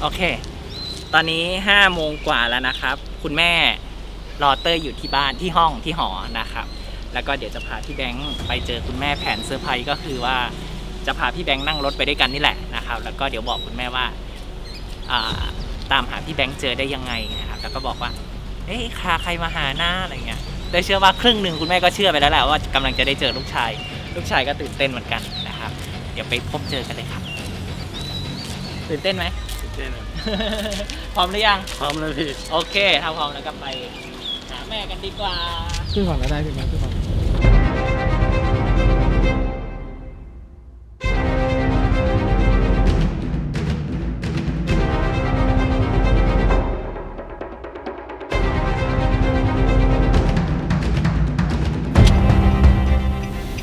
โอเค ตอนนี้ห้าโมงกว่าแล้วนะครับ คุณแม่รอเต้ยอยู่ที่บ้านที่ห้องที่หอนะครับ แล้วก็เดี๋ยวจะพาพี่แบงค์ไปเจอคุณแม่แผนเซอร์ไพรส์ก็คือว่าจะพาพี่แบงค์นั่งรถไปด้วยกันนี่แหละนะครับ แล้วก็เดี๋ยวบอกคุณแม่ว่าตามหาพี่แบงค์เจอได้ยังไงนะครับ แล้วก็บอกว่า เอ๊ะคาใครมาหาหน้าอะไรเงี้ยได้เชื่อว่าครึ่งหนึ่งคุณแม่ก็เชื่อไปแล้วแหละว่ากำลังจะได้เจอลูกชาย ลูกชายก็ตื่นเต้นเหมือนกันนะครับ เดี๋ยวไปพบเจอกันเลยครับ ตื่นเต้นไหม พร้อมหรือยัง พร้อมแล้วพี่ โอเค ถ้าพร้อมแล้วก็ไป หาแม่กันดีกว่า ขึ้นก่อนก็ได้พี่แม่ขึ้นก่อน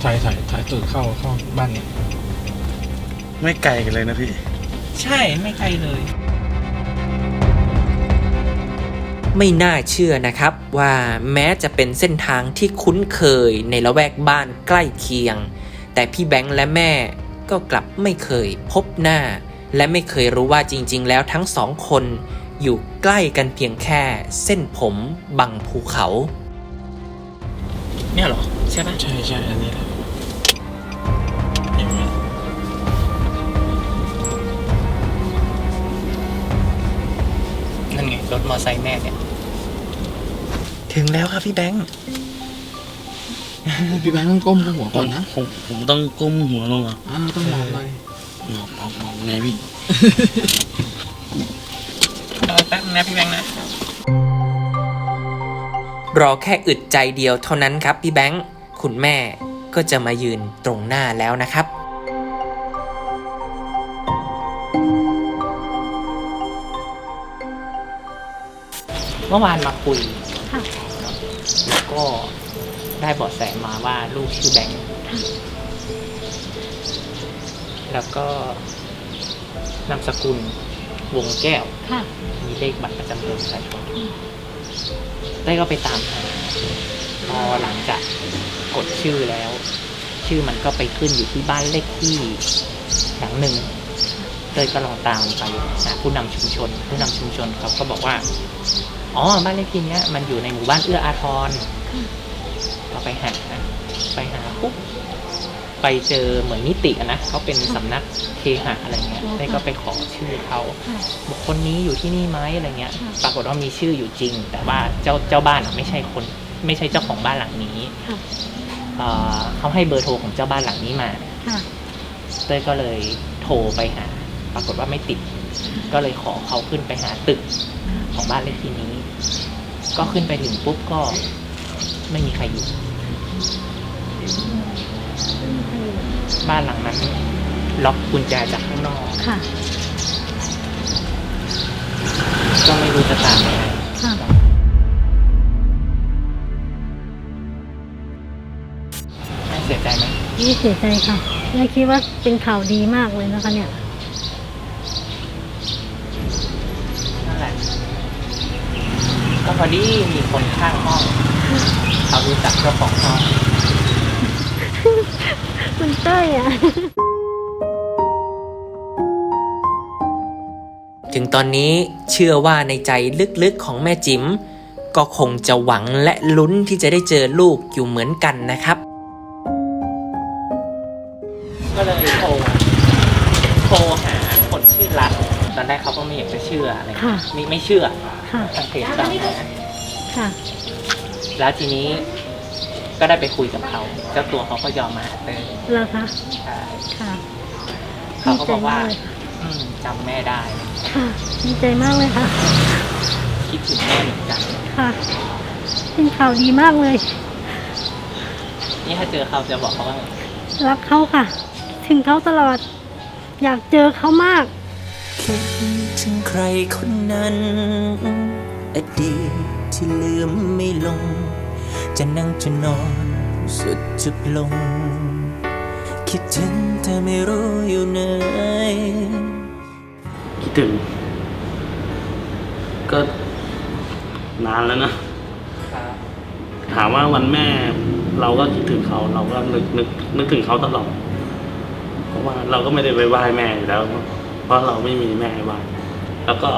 ถ่ายถ่ายถ่ายตูดเข้าเข้าบ้านเนี่ยไม่ไกลกันเลยนะพี่ ใช่ไม่ไกลเลย ไม่น่าเชื่อนะครับว่าแม้จะเป็นเส้นทางที่คุ้นเคยในละแวกบ้านใกล้เคียง แต่พี่แบงค์และแม่ก็กลับไม่เคยพบหน้า และไม่เคยรู้ว่าจริง ๆ แล้วทั้งสองคนอยู่ใกล้กันเพียงแค่เส้นผมบังภูเขา เนี่ยเหรอ ใช่ปะ ใช่ใช่อันนี้แหละ รถมอไซค์แม่เนี่ย ถึงแล้วครับพี่แบงค์ พี่แบงค์ต้องก้มหัวก่อนนะผมผมต้องก้มหัวลงอะอ่าต้องมองเลยมองมองมองไงพี่ รอแป๊บนึงนะพี่แบงค์นะ รอแค่อึดใจเดียวเท่านั้นครับพี่แบงค์ คุณแม่ก็จะมายืนตรงหน้าแล้วนะครับ มื่อวานมาคุยค่ะ แล้วก็ได้เบาะแสมาว่าลูกชื่อแบงค์แล้วก็นามสกุลวงแก้ว ค่ะ มีเลขบัตรประจำตัวประชาชนได้ก็ไปตามหาพอหลังจากกดชื่อแล้ว ชื่อมันก็ไปขึ้นอยู่ที่บ้านเลขที่หลังหนึ่งเต้ยก็ลองตามไปหาผู้นำชุมชน ผู้นำชุมชนเขาก็บอกว่า อ๋อบ้านเลขที่เนี้ยมันอยู่ในหมู่บ้านเอื้ออาทรเราไปหาไปหาปุ๊บไปเจอเหมือนนิติอะนะเขาเป็นสำนักเคหะอะไรเงี้ยอ๋อค่ะได้ก็ไปขอชื่อเขาค่ะบุคคลนี้อยู่ที่นี่ไหมอะไรเงี้ยค่ะปรากฏว่ามีชื่ออยู่จริง แต่ว่าเจ้าเจ้าบ้านอะไม่ใช่คน ไม่ใช่เจ้าของบ้านหลังนี้ค่ะเอ่อเขาให้เบอร์โทรของเจ้าบ้านหลังนี้มาค่ะเต้ยก็เลยโทรไปหา ปรากฏว่าไม่ติด ก็เลยขอเขาขึ้นไปหาตึกของบ้านเลขที่นี้ ก็ขึ้นไปถึงปุ๊บก็ไม่มีใครอยู่ บ้านหลังนั้น ล็อกกุญแจจากข้างนอก ค่ะ ก็ไม่รู้จะตามยังไงค่ะ แม่เสียใจไหม นี่เสียใจค่ะแม่คิดว่าเป็นข่าวดีมากเลยนะคะเนี่ย นั่นแหละ ก็พ อดีมีคนข้างห้องเขารู้จักเจ้าของห้องคุณเต้ยอะ ถึงตอนนี้เชื่อว่าในใจลึกๆของแม่จิ๋มก็คงจะหวังและลุ้นที่จะได้เจอลูกอยู่เหมือนกันนะครับ ก็เลยโทรโทรหาคนชื่อรัฐตอนแรกเขาก็ไม่อยากจะเชื่ออะไรค่ะ ไม่ไม่เชื่อ ค่ะ ทางเพจตามหาค่ะ แล้วทีนี้ก็ได้ไปคุยกับเขา เจ้าตัวเขาก็ยอมมาหาเต้ยเหรอคะ ใช่ค่ะเขาก็บอกว่าดีใจมากเลยอืมจำแม่ได้ ค่ะดีใจมากเลยค่ะ คิดถึงแม่เหมือนกัน ค่ะ เป็นข่าวดีมากเลย นี่ถ้าเจอเขาจะบอกเขาว่าไงรักเขาค่ะ ถึงเขาตลอด อยากเจอเขามากคิดถึงใค รคนนั้น อดีตที่ลืมไม่ลง จะนั่งจะนอนสุดจุดลง คิดถึงแต่ไม่รู้อยู่ไหนคิดถึง ก็นานแล้วนะ ถามว่าวันแม่ เราก็คิดถึงเขาเราก็นึกนึกนึกถึงเขาตลอดเพราะว่าเราก็ไม่ได้ไปไหว้แม่อยู่แล้ว เพราะเราไม่มีแม่ไหว้ แล้วก็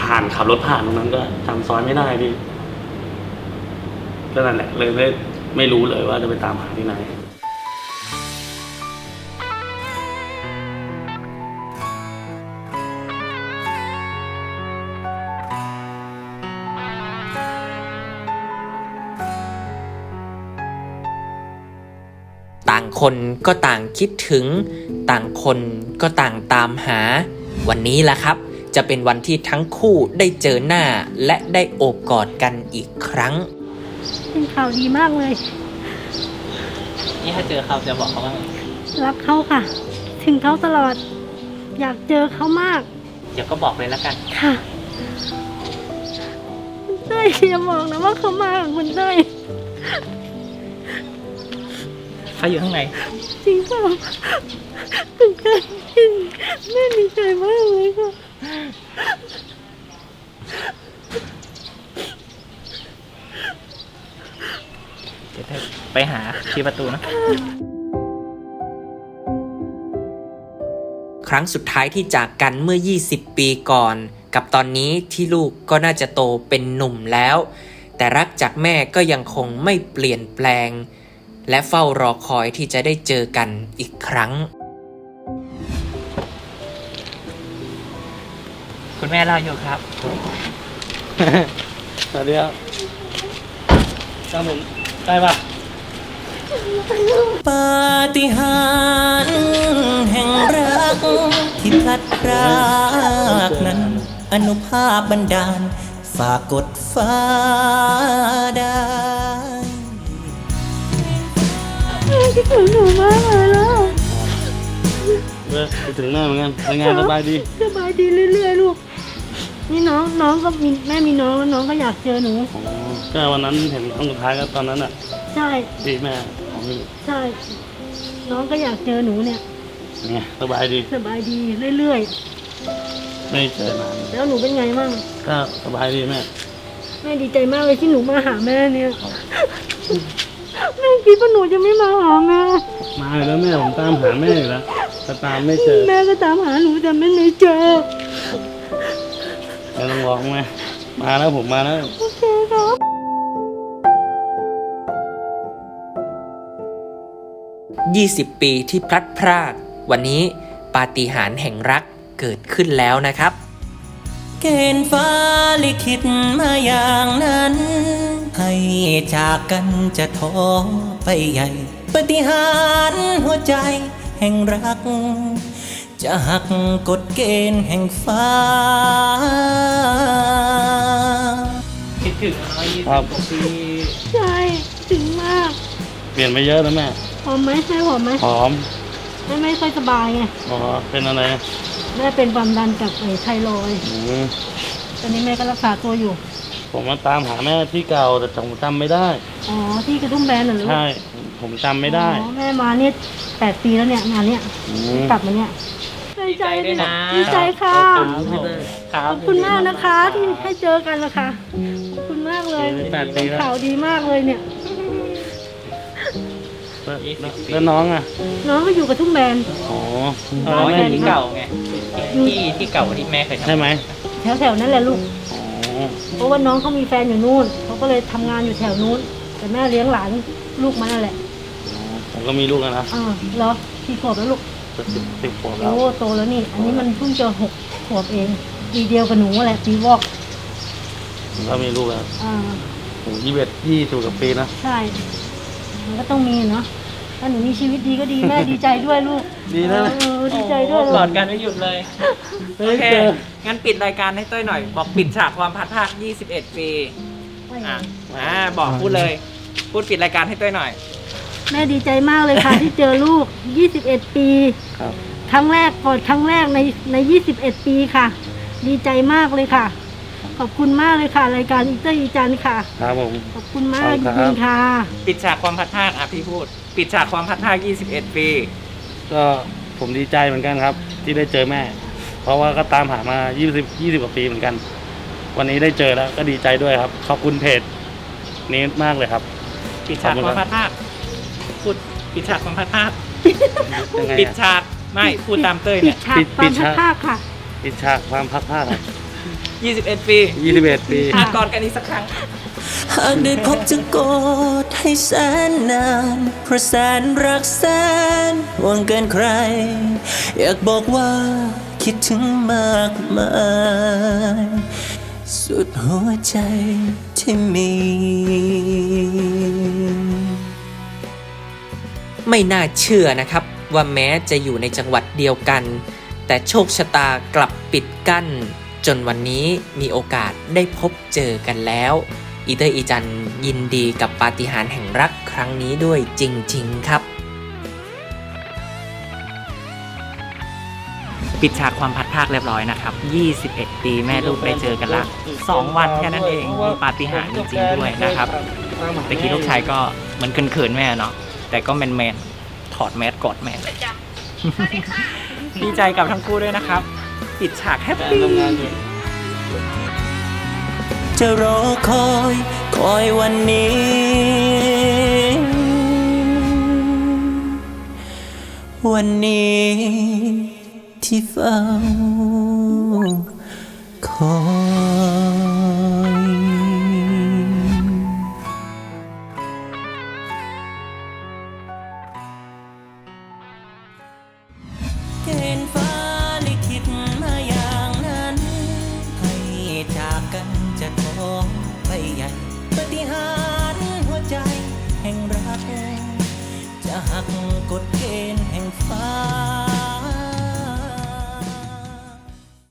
ผ่านขับรถผ่านตรงนั้นก็จำซอยไม่ได้พี่ก็นั่นแหละเลยไม่ไม่รู้เลยว่าจะไปตามหาที่ไหนต่างคนก็ต่างคิดถึง ต่างคนก็ต่างตามหา วันนี้ล่ะครับ จะเป็นวันที่ทั้งคู่ได้เจอหน้าและได้โอบกอดกันอีกครั้ง เป็นข่าวดีมากเลย นี่ถ้าเจอเขาจะบอกเขาว่าไงรักเขาค่ะ ถึงเขาตลอด อยากเจอเขามากเดี๋ยวก็บอกเลยแล้วกัน ค่ะคุณเต้ยอย่าบอกนะว่าเขามากับคุณเต้ย เขาอยู่ข้างในจริงเปล่าตื่นเต้นจริงแม่ดีใจมากเลยค่ะเดี๋ยวไปหาที่ประตูนะ ครั้งสุดท้ายที่จากกันเมื่อ 20 ปีก่อน กับตอนนี้ที่ลูกก็น่าจะโตเป็นหนุ่มแล้ว แต่รักจากแม่ก็ยังคงไม่เปลี่ยนแปลง และเฝ้ารอคอยที่จะได้เจอกันอีกครั้ง คุณแม่เราอยู่ครับ สวัสดีครับครับผมได้ปะปาฏิหาริย์แห่งรัก ที่พลัดพรากนั้น อนุภาพบันดาลฝากกดฟ้าได้ คิดถึงหนูมากเลยแล้วเว้ยไปถึงหน้าเหมือนกันเป็นไงสบายดี สบายดีเรื่อยๆลูก นี่น้องน้องก็มีแม่มีน้องแล้วน้องก็อยากเจอหนูอ๋อก็วันนั้นเห็นครั้งสุดท้ายก็ตอนนั้นอะใช่ ที่แม่ของนี่ใช่ น้องก็อยากเจอหนูเนี่ยไงสบายดีสบายดีเรื่อยไม่เจอนานๆ แล้วหนูเป็นไงบ้างก็สบายดีแม่ แม่ดีใจมากเลยที่หนูมาหาแม่เนี่ยแม่ คิดว่าหนูจะไม่มาหาแม่ มาอยู่แล้วแม่ผมตามหาแม่อยู่แล้วแต่ตามไม่เจอแม่ก็ตามหาหนูแต่ไม่ได้เจอ ไม่ต้องร้องแม่มาแล้วผมมาแล้วโอเคครับ 20 ปีที่พลัดพราก วันนี้ปาฏิหาริย์แห่งรักเกิดขึ้นแล้วนะครับ เกณฑ์ฟ้าลิขิตมาอย่างนั้น ให้จากกันจะท้อ ไปใหญ่ปาฏิหาริย์หัวใจแห่งรัก จะหักกฎเกณฑ์แห่งฟ้า คิดถึงน้อยยี่ครับสิบปีใช่ถึงมากเปลี่ยนไปเยอะแล้วแม่หอมไหมแม่หอมไหมหอมแม่ไม่ค่อยสบายไงอ๋อเป็นอะไรแม่เป็นความดันกับไอ้ไทรอยด์อืมตอนนี้แม่ก็รักษาตัวอยู่ ผมมาตามหาแม่ที่เก่าแต่ผมจำไม่ได้ อ๋อที่กระทุ่มแบนเหรอลูกใช่ ผมจำไม่ได้อ๋อแม่มาเนี่ยแปดปีแล้วเนี่ยงานเนี่ยอืมกลับมาเนี่ยดีใจด้วยนะ ดีใจค่ะขอบคุณครัขบอบคุณมากนะคะที่ให้เจอกันนะคะขอบคุณมากเลยแปดปีแล้วข่าวดีมากเลยเนี่ย แล้วแล้วน้องอะน้องก็อยู่กับทุ่งแบน อ๋ออ๋อแม่ที่อยู่ที่เก่าไงที่ที่เก่าที่แม่เคยทำใช่ไหมแถวแถวๆนั้นแหละลูกอ๋อ เพราะว่าน้องเขามีแฟนอยู่นู่นเขาก็เลยทำงานอยู่แถวนู้น แต่แม่เลี้ยงหลานลูกมันนั่นแหละผมก็มีลูกแล้วนะอ่าเหรอกี่ขวบแล้วลูกจะสิบสิบขวบแล้วโอ้โตแล้วนี่ อันนี้มันเพิ่งจะหกขวบเองปีเดียวกับหนูแหละปีวอกผมก็มีลูกแล้วอ่าผมยี่สิบเอ็ดยี่สิบกว่าปีนะใช่มันก็ต้องมีเนาะ ถ้าหนูมีชีวิตดีก็ดีแม่ดีใจด้วยลูกดีนะ เออดีใจด้วยโอ้ลูกอกดกันไม่หยุดเลยไม่โอได้เคเจองั้นปิดรายการให้เต้ยหน่อย บอกปิดฉากความพัดภาค 21 ปี อะอ่าบอกพูดเลย พูดปิดรายการให้เต้ยหน่อย แม่ดีใจมากเลยค่ะ ที่เจอลูก 21 ปี ครับ ครั้งแรกกอดครั้งแรกในใน 21 ปีค่ะ ดีใจมากเลยค่ะ ขอบคุณมากเลยค่ะ รายการอีเตอร์อีจันค่ะ ครับผม ขอบคุณมากขอบจคุณครับ ริงๆค่ะ ปิดฉากความพัดภาคอะพี่พูด ปิดฉากความพัดภาค21 ปี ก็ผมดีใจเหมือนกันครับ ที่ได้เจอแม่ เพราะว่าก็ตามหามายี่สิบยี่สิบกว่าปีเหมือนกัน วันนี้ได้เจอแล้วก็ดีใจด้วยครับ ขอบคุณเพจนี้มากเลยครับ ปิดฉากขอบคคุวาณมครัพับดภาคพูดปิดฉากความพัดภาคยังไงปิดอะ ฉากไม่พูดตามเต้ยปิเนี่ดยฉากปิดความปิดฉาก ภาคค่ะอิจฉาความพักผ้าครับ21 ปี21 ปี อะกอดกันอีกสักครั้ง หากได้พบจะกอดให้แสนนานเพราะแสนรักแสนห่วงเกินใคร อยากบอกว่าคิดถึงมากมาย สุดหัวใจที่มี ไม่น่าเชื่อนะครับว่าแม้จะอยู่ในจังหวัดเดียวกัน แต่โชคชะตากลับปิดกั้น จนวันนี้มีโอกาสได้พบเจอกันแล้ว อีเตอร์อีจันยินดีกับปาฏิหาริย์แห่งรักครั้งนี้ด้วยจริง ๆ ครับ ปิดฉากความพัดภาคเรียบร้อยนะครับ 21 ปีแม่ลูกได้เจอกันละ 2 วันแค่นั้นเอง มีปาฏิหาริย์จริง ๆ ด้วยนะครับตะกี้ลูกชายก็เหมือนเขินๆแม่เนาะ แต่ก็แมนๆ ถอดแมสกอดแม่ดีใจกับทั้งคู่ด้วยนะครับ ปิดฉากแฮปปี้ จะรอคอย คอยวันนี้ วันนี้ที่เฝ้าคอยเกณฑ์ฟ้า